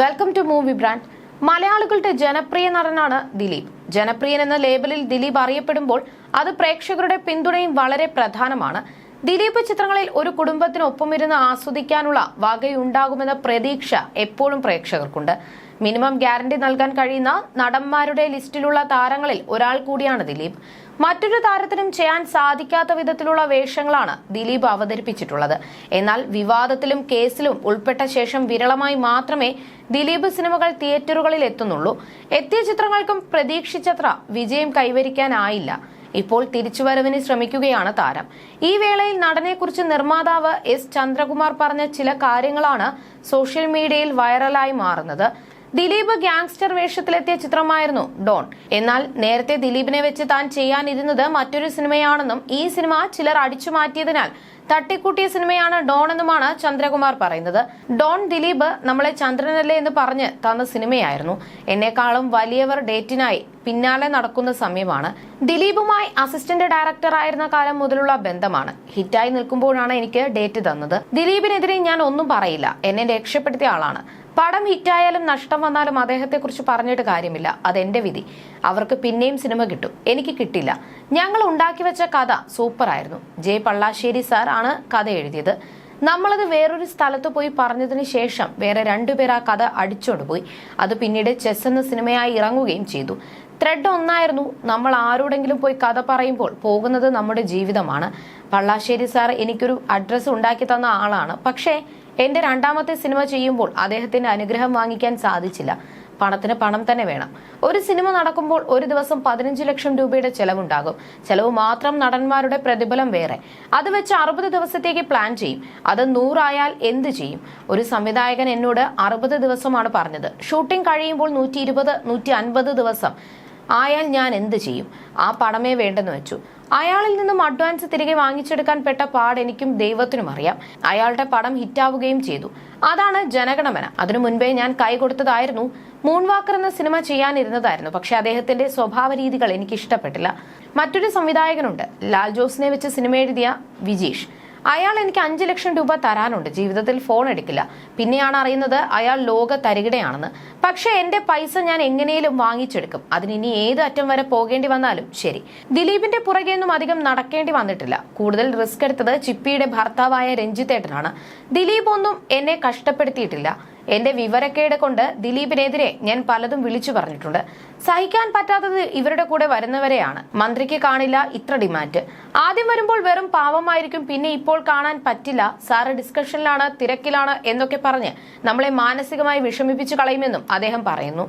Welcome to movie brand മലയാളികളുടെ ജനപ്രിയ നടനാണ് ദിലീപ്. ജനപ്രിയൻ എന്ന ലേബലിൽ ദിലീപ് അറിയപ്പെടുമ്പോൾ അത് പ്രേക്ഷകരുടെ പിന്തുണയും വളരെ പ്രധാനമാണ്. ദിലീപ് ചിത്രങ്ങളിൽ ഒരു കുടുംബത്തിനൊപ്പം ഇരുന്ന് ആസ്വദിക്കാനുള്ള വകയുണ്ടാകുമെന്ന പ്രതീക്ഷ എപ്പോഴും പ്രേക്ഷകർക്കുണ്ട്. മിനിമം ഗ്യാരണ്ടി നൽകാൻ കഴിയുന്ന നടന്മാരുടെ ലിസ്റ്റിലുള്ള താരങ്ങളിൽ ഒരാൾ കൂടിയാണ് ദിലീപ്. മറ്റൊരു താരത്തിനും ചെയ്യാൻ സാധിക്കാത്ത വിധത്തിലുള്ള വേഷങ്ങളാണ് ദിലീപ് അവതരിപ്പിച്ചിട്ടുള്ളത്. എന്നാൽ വിവാദത്തിലും കേസിലും ഉൾപ്പെട്ട ശേഷം വിരളമായി മാത്രമേ ദിലീപ് സിനിമകൾ തിയേറ്ററുകളിൽ എത്തുന്നുള്ളൂ. എത്തിയ ചിത്രങ്ങൾക്കും പ്രതീക്ഷിച്ചത്ര വിജയം കൈവരിക്കാനായില്ല. ഇപ്പോൾ തിരിച്ചുവരവിന് ശ്രമിക്കുകയാണ് താരം. ഈ വേളയിൽ നടനെക്കുറിച്ച് നിർമ്മാതാവ് എസ്. ചന്ദ്രകുമാർ പറഞ്ഞ ചില കാര്യങ്ങളാണ് സോഷ്യൽ മീഡിയയിൽ വൈറലായി മാറുന്നത്. ദിലീപ് ഗ്യാങ്സ്റ്റർ വേഷത്തിലെത്തിയ ചിത്രമായിരുന്നു ഡോൺ. എന്നാൽ നേരത്തെ ദിലീപിനെ വെച്ച് താൻ ചെയ്യാനിരുന്നത് മറ്റൊരു സിനിമയാണെന്നും ഈ സിനിമ ചിലർ അടിച്ചു മാറ്റിയതിനാൽ തട്ടിക്കൂട്ടിയ സിനിമയാണ് ഡോൺ എന്നുമാണ് ചന്ദ്രകുമാർ പറയുന്നത്. ഡോൺ ദിലീപ് നമ്മളെ ചന്ദ്രനല്ലേ എന്ന് പറഞ്ഞ് തന്ന സിനിമയായിരുന്നു. എന്നെക്കാളും വലിയവർ ഡേറ്റിനായി പിന്നാലെ നടക്കുന്ന സമയമാണ്. ദിലീപുമായി അസിസ്റ്റന്റ് ഡയറക്ടർ ആയിരുന്ന കാലം മുതലുള്ള ബന്ധമാണ്. ഹിറ്റായി നിൽക്കുമ്പോഴാണ് എനിക്ക് ഡേറ്റ് തന്നത്. ദിലീപിനെതിരെ ഞാൻ ഒന്നും പറയില്ല. എന്നെ രക്ഷപ്പെടുത്തിയ ആളാണ്. പടം ഹിറ്റായാലും നഷ്ടം വന്നാലും അദ്ദേഹത്തെക്കുറിച്ച് പറഞ്ഞിട്ട് കാര്യമില്ല. അതെന്റെ വിധി. അവർക്ക് പിന്നെയും സിനിമ കിട്ടും. എനിക്ക് കിട്ടില്ല. ഞങ്ങൾ ഉണ്ടാക്കി വെച്ച കഥ സൂപ്പറായിരുന്നു. ജെ പള്ളാശ്ശേരി സാർ ആണ് കഥ എഴുതിയത്. നമ്മളത് വേറൊരു സ്ഥലത്ത് പോയി പറഞ്ഞതിന് ശേഷം വേറെ രണ്ടുപേർ ആ കഥ അടിച്ചോണ്ട് പോയി. അത് പിന്നീട് ചെസ് എന്ന സിനിമയായി ഇറങ്ങുകയും ചെയ്തു. ത്രെഡ് ഒന്നായിരുന്നു. നമ്മൾ ആരോടെങ്കിലും പോയി കഥ പറയുമ്പോൾ പോകുന്നത് നമ്മുടെ ജീവിതമാണ്. പള്ളാശ്ശേരി സാർ എനിക്കൊരു അഡ്രസ്സ് ഉണ്ടാക്കി തന്ന ആളാണ്. പക്ഷേ എന്റെ രണ്ടാമത്തെ സിനിമ ചെയ്യുമ്പോൾ അദ്ദേഹത്തിന്റെ അനുഗ്രഹം വാങ്ങിക്കാൻ സാധിച്ചില്ല. പണത്തിന് പണം തന്നെ വേണം. ഒരു സിനിമ നടക്കുമ്പോൾ ഒരു ദിവസം പതിനഞ്ച് ലക്ഷം രൂപയുടെ ചെലവുണ്ടാകും. ചെലവ് മാത്രം നടന്മാരുടെ പ്രതിഫലം വേറെ. അത് വെച്ച് അറുപത് ദിവസത്തേക്ക് പ്ലാൻ ചെയ്യും. അത് നൂറായാൽ എന്ത് ചെയ്യും? ഒരു സംവിധായകൻ എന്നോട് അറുപത് ദിവസമാണ് പറഞ്ഞത്. ഷൂട്ടിംഗ് കഴിയുമ്പോൾ നൂറ്റി ഇരുപത് നൂറ്റി അൻപത് ദിവസം ആയാൽ ഞാൻ എന്ത് ചെയ്യും? ആ പണമേ വേണ്ടെന്ന് വെച്ചു. അയാളിൽ നിന്നും അഡ്വാൻസ് തിരികെ വാങ്ങിച്ചെടുക്കാൻ പെട്ട പാട് എനിക്കും ദൈവത്തിനും അറിയാം. അയാളുടെ പടം ഹിറ്റാവുകയും ചെയ്തു. അതാണ് ജനഗണമന. അതിനു മുൻപേ ഞാൻ കൈ കൊടുത്തതായിരുന്നു. മൂൺവാക്കർ എന്ന സിനിമ ചെയ്യാനിരുന്നതായിരുന്നു. പക്ഷെ അദ്ദേഹത്തിന്റെ സ്വഭാവ രീതികൾ എനിക്ക് ഇഷ്ടപ്പെട്ടില്ല മറ്റൊരു സംവിധായകനുണ്ട്. ലാൽ ജോസിനെ വെച്ച് സിനിമ എഴുതിയ വിജീഷ്. അയാൾ എനിക്ക് അഞ്ചു ലക്ഷം രൂപ തരാനുണ്ട്. ജീവിതത്തിൽ ഫോൺ എടുക്കില്ല. പിന്നെയാണ് അറിയുന്നത് അയാൾ ലോക തരികിടയാണെന്ന്. പക്ഷെ എന്റെ പൈസ ഞാൻ എങ്ങനെയും വാങ്ങിച്ചെടുക്കും. അതിന് ഇനി ഏത് അറ്റം വരെ പോകേണ്ടി വന്നാലും ശരി. ദിലീപിന്റെ പുറകെയൊന്നും അധികം നടക്കേണ്ടി വന്നിട്ടില്ല. കൂടുതൽ റിസ്ക് എടുത്തത് ചിപ്പിയുടെ ഭർത്താവായ രഞ്ജിത്തേട്ടനാണ്. ദിലീപ് ഒന്നും എന്നെ കഷ്ടപ്പെടുത്തിയിട്ടില്ല. എന്റെ വിവരക്കേട് കൊണ്ട് ദിലീപിനെതിരെ ഞാൻ പലതും വിളിച്ചു പറഞ്ഞിട്ടുണ്ട്. സഹിക്കാൻ പറ്റാത്തത് ഇവരുടെ കൂടെ വരുന്നവരെയാണ്. മന്ത്രിക്ക് കാണില്ല ഇത്ര ഡിമാൻഡ്. ആദ്യം വരുമ്പോൾ വെറും പാവമായിരിക്കും പിന്നെ ഇപ്പോൾ കാണാൻ പറ്റില്ല. സാറ് ഡിസ്കഷനിലാണ് തിരക്കിലാണ് എന്നൊക്കെ പറഞ്ഞ് നമ്മളെ മാനസികമായി വിഷമിപ്പിച്ചു കളയുമെന്നും അദ്ദേഹം പറയുന്നു.